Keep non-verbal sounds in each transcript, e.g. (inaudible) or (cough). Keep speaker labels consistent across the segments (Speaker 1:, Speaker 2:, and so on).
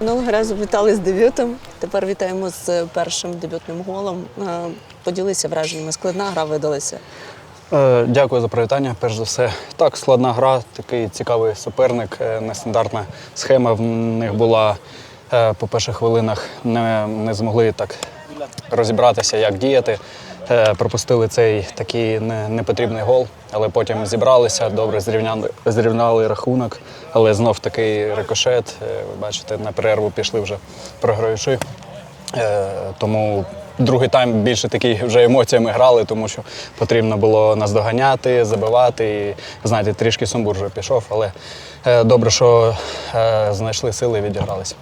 Speaker 1: Минулого разу вітали з дебютом. Тепер вітаємо з першим дебютним голом. Е, поділися враженнями. Складна гра видалася.
Speaker 2: Е, дякую за привітання. Перш за все, так складна гра, такий цікавий суперник. Е, нестандартна схема в них була по перших хвилинах. Не, не змогли так розібратися, як діяти. Е, Пропустили цей такий не- непотрібний гол, але потім зібралися, добре зрівняли, зрівняли рахунок, але знов такий рикошет. Е, Ви бачите, на перерву пішли вже програючи. Е, Тому другий тайм більше такий вже емоціями грали, тому що потрібно було наздоганяти, забивати. І знаєте, трішки сумбур вже пішов, але добре, що знайшли сили і відігралися.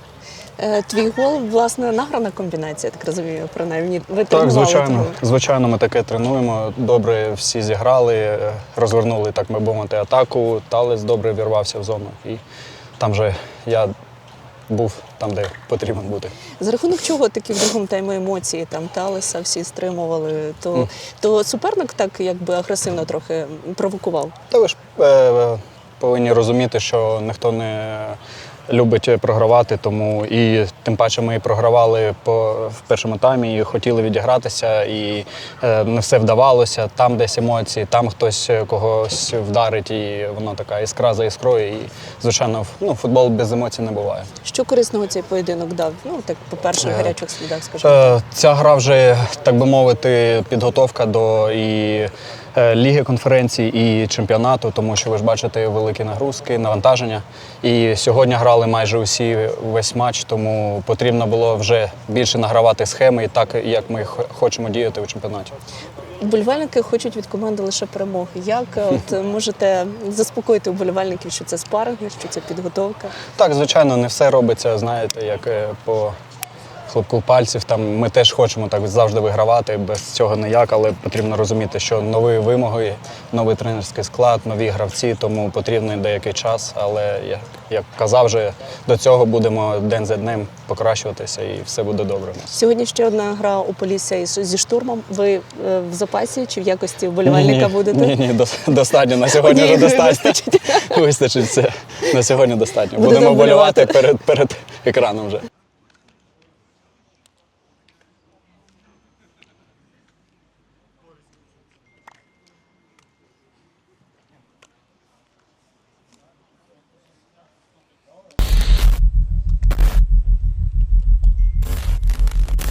Speaker 1: Е, Твій гол, власне, награна комбінація, так розумію, принаймні. Ви
Speaker 2: Так, звичайно, звичайно, ми таке тренуємо. Добре всі зіграли, е, розвернули, так ми мовити, атаку. Талець добре вірвався в зону. І там же я був там, де потрібен бути.
Speaker 1: За рахунок чого такі в другому таймі емоції там Талеса всі стримували, то, то суперник так якби агресивно трохи провокував.
Speaker 2: Та ви ж е, повинні розуміти, що ніхто не любить програвати, тому і тим паче ми програвали по, в першому таймі і хотіли відігратися, і е, не все вдавалося. Там десь емоції, там хтось когось вдарить, і воно така іскра за іскрою. І, звичайно, ну, футбол без емоцій не буває.
Speaker 1: Що корисного цей поєдинок дав? Ну так по перших
Speaker 2: Е,
Speaker 1: гарячих слідах, скажімо.
Speaker 2: Е, Ця гра вже, так би мовити, підготовка до і Ліги конференцій, і чемпіонату, тому що ви ж бачите великі нагрузки, навантаження. І сьогодні грали майже усі весь матч, тому потрібно було вже більше награвати схеми, і так як ми хочемо діяти у чемпіонаті.
Speaker 1: Вболівальники хочуть від команди лише перемоги. Як е, от е, (laughs) можете заспокоїти вболівальників, що це спаринги, що це підготовка?
Speaker 2: Так, звичайно, не все робиться, знаєте, як е, по хлопку пальців. Там ми теж хочемо так завжди вигравати, без цього ніяк, але потрібно розуміти, що нові вимоги, новий тренерський склад, нові гравці, тому потрібний деякий час. Але як, як казав, вже до цього будемо день за днем покращуватися і все буде добре.
Speaker 1: Сьогодні ще одна гра у Полісся із- зі штурмом. Ви е, в запасі чи в якості вболівальника
Speaker 2: ні,
Speaker 1: будете?
Speaker 2: Ні, ні, дос- достатньо. На сьогодні вже достатньо. (laughs) Вистачить все. На сьогодні достатньо. Будемо вболівати перед, перед екраном вже.